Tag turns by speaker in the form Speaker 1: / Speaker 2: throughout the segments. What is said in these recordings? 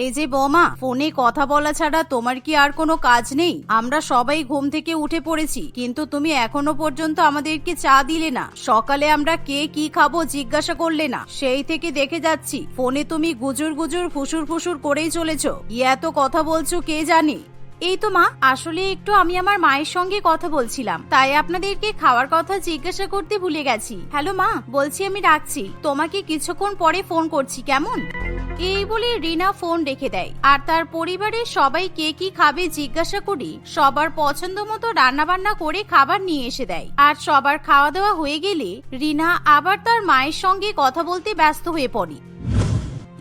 Speaker 1: এই যে বৌমা, ফোনে কথা বলা ছাড়া তোমার কি আর কোনো কাজ নেই? আমরা সবাই ঘুম থেকে উঠে পড়েছি, কিন্তু তুমি এখনও পর্যন্ত আমাদেরকে চা দিলে না। সকালে আমরা কে কি খাব জিজ্ঞাসা করলে না। সেই থেকে দেখে যাচ্ছি, ফোনে তুমি গুজুর গুজুর ফুসুর ফুসুর করেই চলেছ। ই এত কথা বলছো কে জানি? এই তো মা, আসলে একটু আমি আমার মায়ের সঙ্গে কথা বলছিলাম। তাই আপনাদেরকে খাওয়ার কথা জিজ্ঞাসা করতে ভুলে গেছি। হ্যালো মা, বলছি আমি রাখছি। তোমাকে কিছুক্ষণ পরে ফোন করছি, কেমন? এই বলে রিনা ফোন রেখে দেয়। আর তার পরিবারের সবাই কে কি খাবে জিজ্ঞাসা করি, সবার পছন্দ মতো রান্না বান্না করে খাবার নিয়ে এসে দেয়। আর সবার খাওয়া দাওয়া হয়ে গেলে রিনা আবার তার মায়ের সঙ্গে কথা বলতে ব্যস্ত হয়ে পড়ে।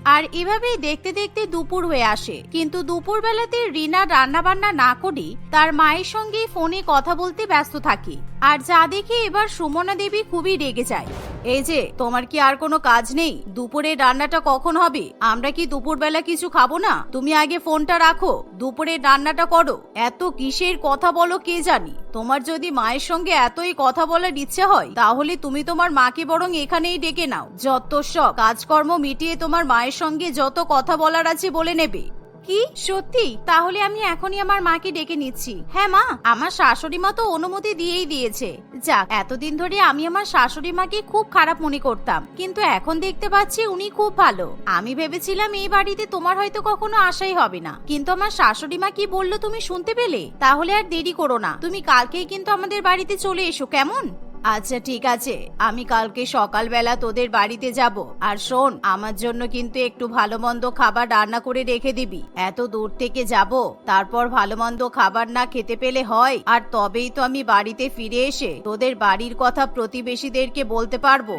Speaker 1: আর এভাবেই দেখতে দেখতে দুপুর হয়ে আসে। কিন্তু দুপুর বেলাতে রিনা রান্না বান্না না করে তার মায়ের সঙ্গে ফোনে কথা বলতে ব্যস্ত থাকে। আর যা দেখে এবার সুমনা দেবী খুবই রেগে যায়। এই যে, তোমার কি আর কোনো কাজ নেই? দুপুরে রান্নাটা কখন হবে? আমরা কি দুপুরবেলা কিছু খাব না? তুমি আগে ফোনটা রাখো। দুপুরে রান্নাটা করো। এত কিসের কথা বলো কে জানি? তোমার যদি মায়ের সঙ্গে এতই কথা বলার ইচ্ছে হয়, তাহলে তুমি তোমার মাকে বরং এখানেই ডেকে নাও। যত সব কাজকর্ম মিটিয়ে তোমার মায়ের সঙ্গে যত কথা বলার আছে বলে নেবে। কি? সত্যি? তাহলে আমি এখনই আমার মাকে ডেকে নিচ্ছি। হ্যাঁ মা, আমার শাশুড়ি মা তো অনুমতি দিয়েই দিয়েছে। যাক, এতদিন ধরে আমি আমার শাশুড়ি মাকে খুব খারাপ মনে করতাম। কিন্তু এখন দেখতে পাচ্ছি উনি খুব ভালো। আমি ভেবেছিলাম এই বাড়িতে তোমার হয়তো কখনো আশাই হবে না। কিন্তু আমার শাশুড়ি মা কি বলল তুমি শুনতে পেলে? তাহলে আর দেরি করো না। তুমি কালকেই কিন্তু আমাদের বাড়িতে চলে এসো, কেমন? আচ্ছা ঠিক আছে। আমি কালকে সকালবেলা তোদের বাড়িতে যাব। আর শোন, আমার জন্য কিন্তু একটু ভালো মন্দ খাবার রান্না করে রেখে দিবি। এত দূর থেকে যাব, তারপর ভালো মন্দ খাবার না খেতে পেলে হয়। আর তবেই তো আমি বাড়িতে ফিরে এসে তোদের বাড়ির কথা প্রতিবেশীদেরকে বলতে পারব।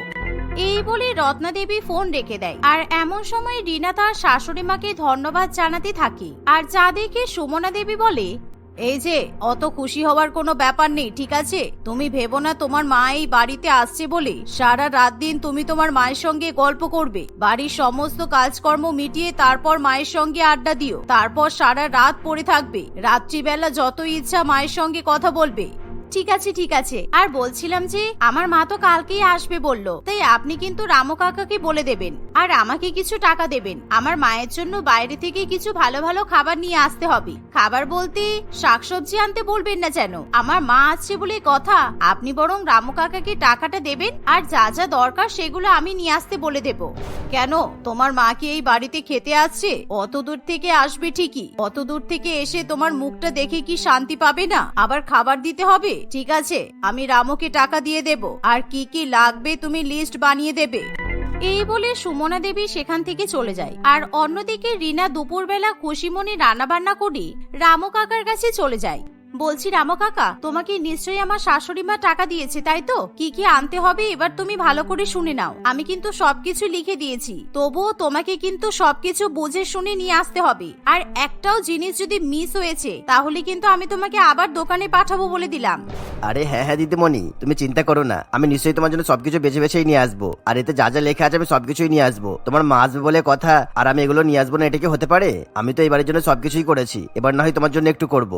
Speaker 1: এই বলে রত্না দেবী ফোন রেখে দেয়। আর এমন সময় রিনা তার শাশুড়ি মাকে ধন্যবাদ জানাতে থাকে। আর যা দেখে সুমনা দেবী বলে এই যে, অত খুশি হওয়ার কোনো ব্যাপার নেই, ঠিক আছে? তুমি ভেবো না তোমার মা এই বাড়িতে আসছে বলে। সারা রাত দিন তুমি তোমার মায়ের সঙ্গে গল্প করবে। বাড়ির সমস্ত কাজকর্ম মিটিয়ে তারপর মায়ের সঙ্গে আড্ডা দিও। তারপর সারা রাত পড়ে থাকবে। রাত্রিবেলা যত ইচ্ছা মায়ের সঙ্গে কথা বলবে। ঠিক আছে ঠিক আছে। আর বলছিলাম যে, আমার মা তো কালকেই আসবে বলল। তাই আপনি কিন্তু রামু কাকাকে বলে দেবেন। আর আমাকে কিছু টাকা দেবেন। আমার মায়ের জন্য বাইরে থেকে কিছু ভালো ভালো খাবার নিয়ে আসতে হবে। খাবার বলতে শাকসবজি আনতে বলবেন না যেন। আমার মা আসছে বলে কথা। আপনি বরং রামু কাকাকে টাকাটা দেবেন। আর যা যা দরকার সেগুলো আমি নিয়ে আসতে বলে দেব। কেন? তোমার মা কি এই বাড়িতে খেতে আসছে? অত দূর থেকে আসবে ঠিকই। অত দূর থেকে এসে তোমার মুখটা দেখে কি শান্তি পাবে না? আবার খাবার দিতে হবে? ঠিক আছে, আমি রামুকে টাকা দিয়ে দেব। আর কি কি লাগবে তুমি লিস্ট বানিয়ে দেবে। এই বলে সুমনা দেবী সেখান থেকে চলে যায়। আর অন্যদিকে রিনা দুপুরবেলা খুশিমনি রান্না বান্না করে রামু কাকার কাছে চলে যায়। বলছি, রামু কাকা, তোমাকে নিশ্চয়ই আমার শাশুড়ি মা টাকা দিয়েছে, তাই তো? কি কি আনতে হবে এবার তুমি ভালো করে শুনে নাও। আমি কিন্তু সবকিছু লিখে দিয়েছি। তবুও তোমাকে কিন্তু সবকিছু বুঝে শুনে নিয়ে আসতে হবে। আর একটাও জিনিস যদি মিস হয়েছে, তাহলে কিন্তু আমি তোমাকে আবার দোকানে পাঠাবো বলে দিলাম।
Speaker 2: আরে হ্যাঁ হ্যাঁ দিদিমণি, তুমি চিন্তা করো না। আমি নিশ্চয়ই তোমার জন্য সবকিছু বেছে বেছেই নিয়ে আসব। আর এতে যা যা লেখা আছে আমি সবকিছুই নিয়ে আসব। তোমার মা আসবে বলে কথা, আর আমি এগুলো নিয়ে আসব না, এটা কি হতে পারে? আমি তো এবারের জন্য সবকিছুই করেছি। এবার না হয় তোমার জন্য একটু করব।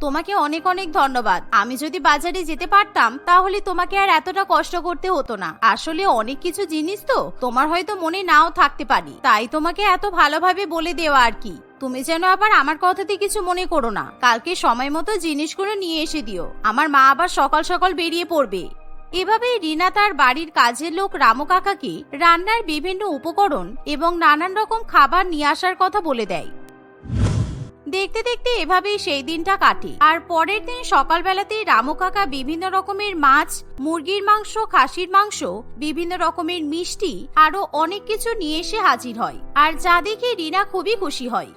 Speaker 1: তোমাকে অনেক অনেক ধন্যবাদ। আমি যদি বাজারে যেতে পারতাম, তাহলে তোমাকে আর এতটা কষ্ট করতে হতো না। আসলে অনেক কিছু জিনিস তো তোমার হয়তো মনে নাও থাকতে পারি। তাই তোমাকে এত ভালোভাবে বলে দেওয়া আর কি। তুমি যেন আবার আমার কথাতে কিছু মনে করো না। কালকে সময় মতো জিনিসগুলো নিয়ে এসে দিও। আমার মা আবার সকাল সকাল বেরিয়ে পড়বে। এভাবেই রিনা তার বাড়ির কাজের লোক রামু কাকাকে রান্নার বিভিন্ন উপকরণ এবং নানান রকম খাবার নিয়ে আসার কথা বলে দেয়। দেখতে দেখতে এভাবেই সেই দিনটা কাটে। আর পরের দিন সকালবেলাতেই রামু কাকা বিভিন্ন রকমের মাছ, মুরগির মাংস, খাসির মাংস, বিভিন্ন রকমের মিষ্টি আরও অনেক কিছু নিয়ে এসে হাজির হয়। আর যা দেখে রিনা খুবই খুশি হয়।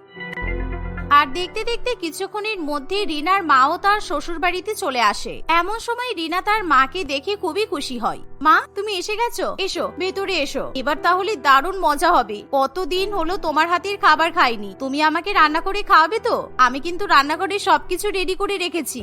Speaker 1: আর দেখতে দেখতে কিছুক্ষণের মধ্যে রিনার মাও তার শ্বশুর বাড়িতে চলে আসে। এমন সময় রিনা তার মাকে দেখে খুবই খুশি হয়। মা, তুমি এসে গেছো? এসো, ভেতরে এসো। এবার তাহলে দারুণ মজা হবে। কতদিন হলো তোমার হাতের খাবার খাইনি। তুমি আমাকে রান্না করে খাওয়াবে তো? আমি কিন্তু রান্না করে সবকিছু রেডি করে রেখেছি।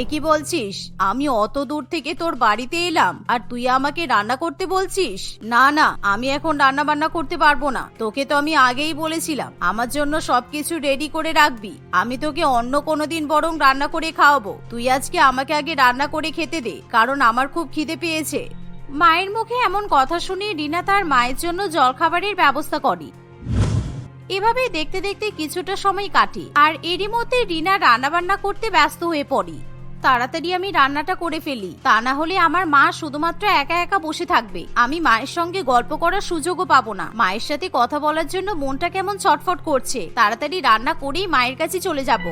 Speaker 1: এ কি বলছিস? আমি অত দূর থেকে তোর বাড়িতে এলাম, আর তুই আমাকে রান্না করতে বলছিস? না না, আমি এখন রান্না বান্না করতে পারব না। তোকে তো আমি আগেই বলেছিলাম, আমার জন্য সবকিছু রেডি করে রাখবি। আমি তোকে অন্য কোনো দিন বরং রান্না করে খাওয়াবো। তুই আজকে আমাকে আগে রান্না করে খেতে দে, কারণ আমার খুব খিদে পেয়েছে। মায়ের মুখে এমন কথা শুনে রিনা তার মায়ের জন্য জলখাবারের ব্যবস্থা করে। এভাবেই দেখতে দেখতে কিছুটা সময় কাটে, আর এরই মধ্যে রিনা রান্না বান্না করতে ব্যস্ত হয়ে পড়ে। তাড়াতাড়ি আমি রান্নাটা করে ফেলি, তা না হলে আমার মা শুধুমাত্র একা একা বসে থাকবে। আমি মায়ের সঙ্গে গল্প করার সুযোগও পাবো না। মায়ের সাথে কথা বলার জন্য মনটা কেমন ছটফট করছে, তাড়াতাড়ি রান্না করেই মায়ের কাছে চলে যাব।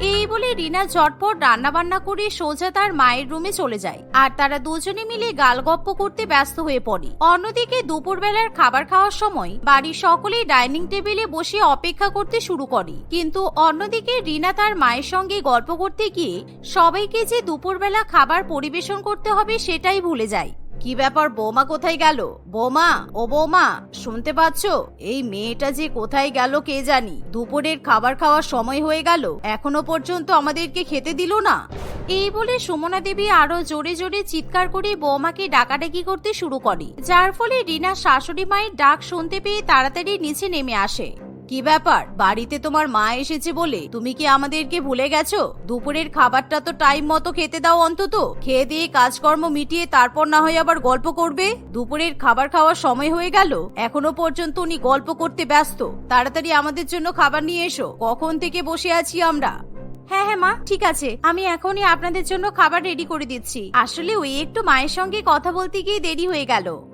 Speaker 1: এই বলে রিনা ঝটপট রান্না বান্না করে সোজা তার মায়ের রুমে চলে যায়। আর তারা দুজনে মিলে গালগপ্প করতে ব্যস্ত হয়ে পড়ে। অন্যদিকে দুপুরবেলার খাবার খাওয়ার সময় বাড়ির সকলেই ডাইনিং টেবিলে বসে অপেক্ষা করতে শুরু করে। কিন্তু অন্যদিকে রিনা তার মায়ের সঙ্গে গল্প করতে গিয়ে সবাইকে যে দুপুরবেলা খাবার পরিবেশন করতে হবে সেটাই ভুলে যায়। কি ব্যাপার, বৌমা কোথায় গেল? বৌমা, ও বৌমা শুনতে পাচ্ছ? এই মেয়েটা যে কোথায় গেল কে জানি। দুপুরের খাবার খাওয়ার সময় হয়ে গেল। এখনও পর্যন্ত আমাদেরকে খেতে দিল না। এই বলে সুমনা দেবী আরও জোরে জোরে চিৎকার করে বৌমাকে ডাকাডাকি করতে শুরু করে। যার ফলে রিনা শাশুড়ি মায়ের ডাক শুনতে পেয়ে তাড়াতাড়ি নিচে নেমে আসে। কি ব্যাপার? বাড়িতে তোমার মা এসেছে বলে তুমি কি আমাদেরকে ভুলে গেছো? দুপুরের খাবারটা তো টাইম মতো খেতে দাও অন্তত। খেয়ে দিয়ে কাজকর্ম মিটিয়ে তারপর না হয় আবার গল্প করবে? দুপুরের খাবার খাওয়ার সময় হয়ে গেল। এখনও পর্যন্ত উনি গল্প করতে ব্যস্ত। তাড়াতাড়ি আমাদের জন্য খাবার নিয়ে এসো। কখন থেকে বসে আছি আমরা? হ্যাঁ হ্যাঁ মা, ঠিক আছে। আমি এখনই আপনাদের জন্য খাবার রেডি করে দিচ্ছি। আসলে ওই একটু মায়ের সঙ্গে কথা বলতে গিয়ে দেরি হয়ে গেল।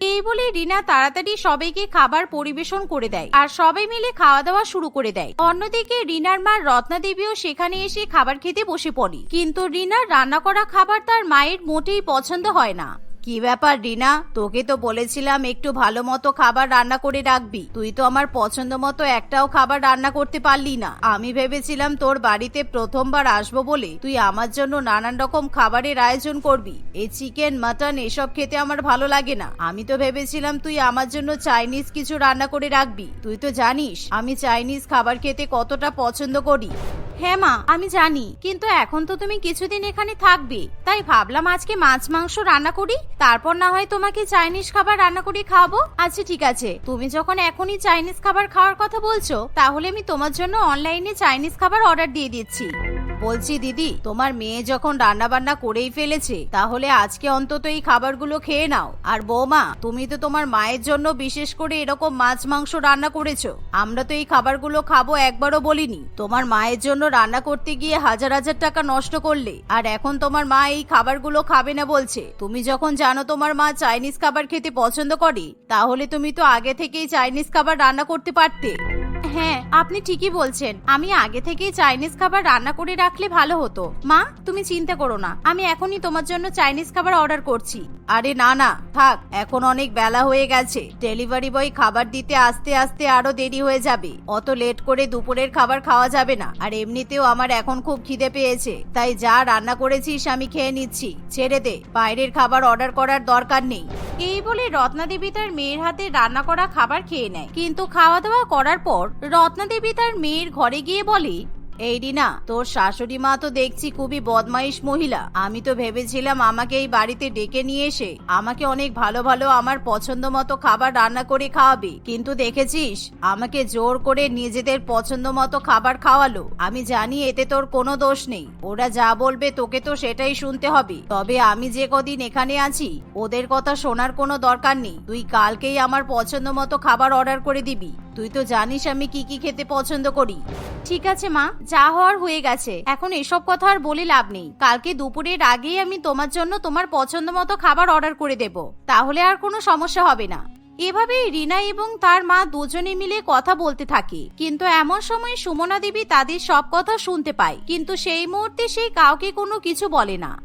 Speaker 1: এই বলে রিনা তাড়াতাড়ি সবাইকে খাবার পরিবেশন করে দেয় আর সবাই মিলে খাওয়া দাওয়া শুরু করে দেয়। অন্যদিকে রিনার মা রত্না দেবীও সেখানে এসে খাবার খেতে বসে পড়ে। কিন্তু রিনার রান্না করা খাবার তার মায়ের মোটেই পছন্দ হয় না। কি ব্যাপার, রিনা? তোকে তো বলেছিলাম একটু ভালো মতো খাবার রান্না করে রাখবি। তুই তো আমার পছন্দ মতো একটাও খাবার রান্না করতে পারলি না। আমি ভেবেছিলাম তোর বাড়িতে প্রথমবার আসব বলে তুই আমার জন্য নানান রকম খাবারের আয়োজন করবি। এই চিকেন, মাটন, এসব খেতে আমার ভালো লাগে না। আমি তো ভেবেছিলাম তুই আমার জন্য চাইনিজ কিছু রান্না করে রাখবি। তুই তো জানিস, আমি চাইনিজ খাবার খেতে কতটা পছন্দ করি। হ্যাঁ মা, আমি জানি। কিন্তু এখন তো তুমি কিছুদিন এখানে থাকবে। তাই ভাবলাম আজকে মাছ, মাংস রান্না করি, তারপর না হয় তোমাকে চাইনিজ খাবার রান্না করে খাব আচ্ছা ঠিক আছে। তুমি যখন এখনই চাইনিজ খাবার খাওয়ার কথা বলছো, তাহলে আমি তোমার জন্য অনলাইনে চাইনিজ খাবার অর্ডার দিয়ে দিচ্ছি। বলছি, দিদি, তোমার মেয়ে যখন রান্না বান্না করেই ফেলেছে, তাহলে আজকে অন্তত এই খাবারগুলো খেয়ে নাও। আর বৌমা, তুমি তো তোমার মায়ের জন্য বিশেষ করে এরকম মাছ মাংস রান্না করেছ। আমরা তো এই খাবারগুলো খাব একবারও বলিনি। তোমার মায়ের জন্য রান্না করতে গিয়ে হাজার হাজার টাকা নষ্ট করলে, আর এখন তোমার মা এই খাবারগুলো খাবে না বলছে। তুমি যখন জানো তোমার মা চাইনিজ খাবার খেতে পছন্দ করে, তাহলে তুমি তো আগে থেকেই চাইনিজ খাবার রান্না করতে পারতে। হ্যাঁ আপনি ঠিকই বলছেন। আমি আগে থেকেই চাইনিজ খাবার রান্না করে রাখলে ভালো হতো। মা, তুমি চিন্তা করো না। আমি এখনই তোমার জন্য চাইনিজ খাবার অর্ডার করছি। আরে না না, থাক, এখন অনেক বেলা হয়ে গেছে। ডেলিভারি বয় খাবার দিতে আসতে আসতে আরও দেরি হয়ে যাবে। অত লেট করে দুপুরের খাবার খাওয়া যাবে না। আর এমনিতেও আমার এখন খুব খিদে পেয়েছে। তাই যা রান্না করেছিস আমি খেয়ে নিচ্ছি। ছেড়ে দে। বাইরের খাবার অর্ডার করার দরকার নেই। এই বলে রত্না দেবী তার মেয়ের হাতে রান্না করা খাবার খেয়ে নেয়। কিন্তু খাওয়া দাওয়া করার পর রত্না দেবী তার মেয়ের ঘরে গিয়ে বলে এই রিনা, তোর শাশুড়ি মা তো দেখছি খুবই বদমাইশ মহিলা। আমি তো ভেবেছিলাম আমাকে এই বাড়িতে ডেকে নিয়ে এসে আমাকে অনেক ভালো ভালো আমার পছন্দ মতো খাবার রান্না করে খাওয়াবে। কিন্তু দেখেছিস, আমাকে জোর করে নিজেদের পছন্দ মতো খাবার খাওয়ালো। আমি জানি এতে তোর কোনো দোষ নেই। ওরা যা বলবে তোকে তো সেটাই শুনতে হবে। তবে আমি যে কদিন এখানে আছি, ওদের কথা শোনার কোনো দরকার নেই। তুই কালকেই আমার পছন্দ মতো খাবার অর্ডার করে দিবি। তুই তো জানিস আমি কি কি খেতে পছন্দ করি। ঠিক আছে, মা, যা হওয়ার হয়ে গেছে। এখন এসব কথা আর বলে লাভ নেই। কালকে দুপুরের আগেই আমি তোমার জন্য তোমার পছন্দ মতো খাবার অর্ডার করে দেব। তাহলে আর কোনো সমস্যা হবে না। এভাবেই রিনা এবং তার মা দুজনে মিলে কথা বলতে থাকে। কিন্তু এমন সময় সুমনা দেবী তাদের সব কথা শুনতে পায়। কিন্তু সেই মুহূর্তে সে কাউকে কোনো কিছু বলে না।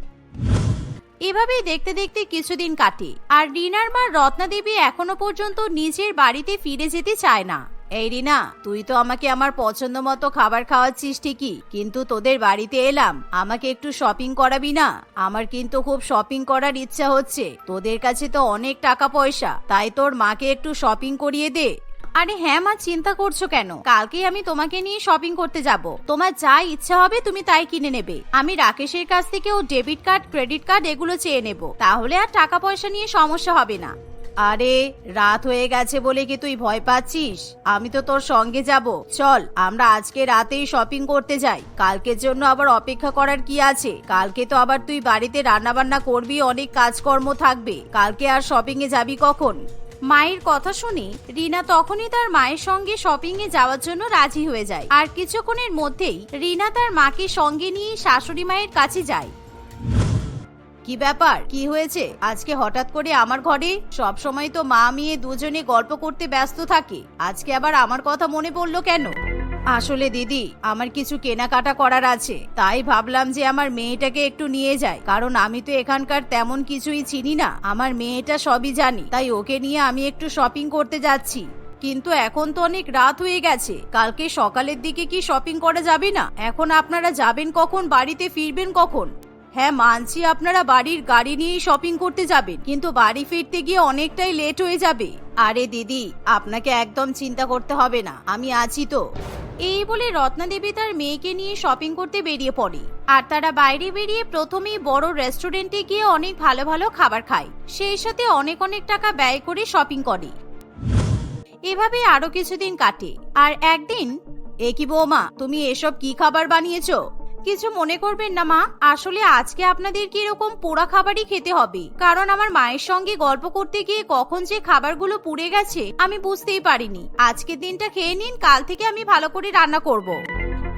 Speaker 1: এভাবেই দেখতে দেখতে কিছুদিন কাটে। আর রিনার মা রত্না দেবী এখনও পর্যন্ত নিজের বাড়িতে ফিরে যেতে চায় না। এই রিনা, তুই তো আমাকে আমার পছন্দ মতো খাবার খাওয়াচ্ছিস ঠিকই, কিন্তু তোদের বাড়িতে এলাম, আমাকে একটু শপিং করাবি না? আমার কিন্তু খুব শপিং করার ইচ্ছা হচ্ছে। তোদের কাছে তো অনেক টাকা পয়সা, তাই তোর মাকে একটু শপিং করিয়ে দে। আরে হ্যাঁ মা, চিন্তা করছ কেন? কালকে আমি তোমাকে নিয়ে শপিং করতে যাব। তোমার যা ইচ্ছা হবে তুমি তাই কিনে নেবে। আমি রাকেশের কাছ থেকে ও ডেবিট কার্ড ক্রেডিট কার্ড এগুলো চেয়ে নেব। তাহলে আর টাকা পয়সা নিয়ে সমস্যা হবে না। আরে, রাত হয়ে গেছে বলে কি তুই ভয় পাচ্ছিস? আমি তো তোর সঙ্গে যাব। চল, আমরা আজকে রাতেই শপিং করতে যাই। কালকের জন্য আবার অপেক্ষা করার কি আছে? কালকে তো আবার তুই বাড়িতে রান্না বান্না করবি, অনেক কাজকর্ম থাকবে। কালকে আর শপিং এ যাবি কখন? মায়ের কথা শুনে রিনা তখনই তার মায়ের সঙ্গে শপিং এ যাওয়ার জন্য রাজি হয়ে যায়। আর কিছুক্ষণের মধ্যেই রিনা তার মাকে সঙ্গে নিয়ে শাশুড়ি মায়ের কাছে যায়। কি ব্যাপার? কি হয়েছে? আজকে হঠাৎ করে আমার ঘরে? সব সময় তো মা মেয়ে দুজনে গল্প করতে ব্যস্ত থাকে। আজকে আবার আমার কথা মনে পড়ল কেন? আসলে দিদি, আমার কিছু কেনাকাটা করার আছে। তাই ভাবলাম যে আমার মেয়েটাকে একটু নিয়ে যাই। কারণ আমি তো এখানকার তেমন কিছুই চিনি না। আমার মেয়েটা সবই জানি। তাই ওকে নিয়ে আমি একটু শপিং করতে যাচ্ছি। কিন্তু এখন তো অনেক রাত হয়ে গেছে। কালকে সকালের দিকে কি শপিং করা যাবে না? এখন আপনারা যাবেন কখন? বাড়িতে ফিরবেন কখন? হ্যাঁ মানছি আপনারা বাড়ির গাড়ি নিয়েই শপিং করতে যাবেন। কিন্তু বাড়ি ফিরতে গিয়ে অনেকটাই লেট হয়ে যাবে। আরে দিদি, আপনাকে একদম চিন্তা করতে হবে না। আমি আছি তো। এই বলে রত্নাদেবী তার মেয়েকে নিয়ে শপিং করতে বেরিয়ে পড়ে। আর তারা বাইরে বেরিয়ে প্রথমেই বড় রেস্টুরেন্টে গিয়ে অনেক ভালো ভালো খাবার খায়। সেই সাথে অনেক অনেক টাকা ব্যয় করে শপিং করে। এভাবে আরও কিছুদিন কাটে। আর একদিন, এ কি বৌমা, তুমি এসব কি খাবার বানিয়েছো? কিছু মনে করবেন না, মা। আসলে আজকে আপনাদের কি এরকম পোড়া খাবারই খেতে হবে। কারণ আমার মায়ের সঙ্গে গল্প করতে গিয়ে কখন যে খাবারগুলো পুড়ে গেছে, আমি বুঝতেই পারিনি। আজকে দিনটা খেয়ে নিন, কাল থেকে আমি ভালো করে রান্না করব।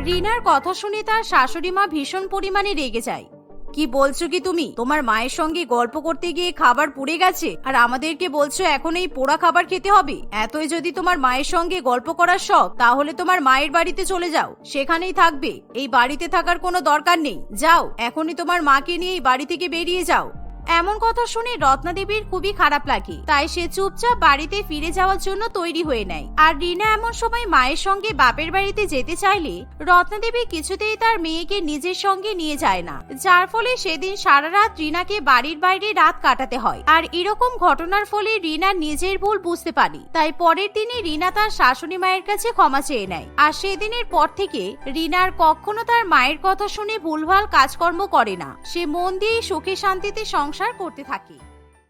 Speaker 1: রিনার কথা শুনে তার শাশুড়ি মা ভীষণ পরিমাণে রেগে যায়। কি বলছো কি তুমি? তোমার মায়ের সঙ্গে গল্প করতে গিয়ে খাবার পুড়ে গেছে, আর আমাদেরকে বলছো এখন এই পোড়া খাবার খেতে হবে। এতই যদি তোমার মায়ের সঙ্গে গল্প করার শখ, তাহলে তোমার মায়ের বাড়িতে চলে যাও। সেখানেই থাকবে। এই বাড়িতে থাকার কোনো দরকার নেই। যাও, এখনই তোমার মাকে নিয়ে এই বাড়ি থেকে বেরিয়ে যাও। এমন কথা শুনে রত্নাদেবীর খুবই খারাপ লাগে। তাই সে চুপচাপ বাড়িতে ফিরে যাওয়ার জন্য তৈরি হয়ে নেয়। আর রিনা এমন সময় মায়ের সঙ্গে বাপের বাড়িতে যেতে চাইলে রত্নাদেবী কিছুতেই তার মেয়েকে নিজের সঙ্গে নিয়ে যায় না। যার ফলে সেদিন সারা রাত রিনাকে বাড়ির বাইরে রাত কাটাতে হয়। আর এরকম ঘটনার ফলে রিনা নিজের ভুল বুঝতে পারে। তাই পরের দিনে রিনা তার শাশুড়ি মায়ের কাছে ক্ষমা চেয়ে নেয়। আর সেদিনের পর থেকে রিনার কখনো তার মায়ের কথা শুনে ভুলভাল কাজকর্ম করে না। সে মন দিয়ে সুখে শান্তিতে সংসার করতে থাকে।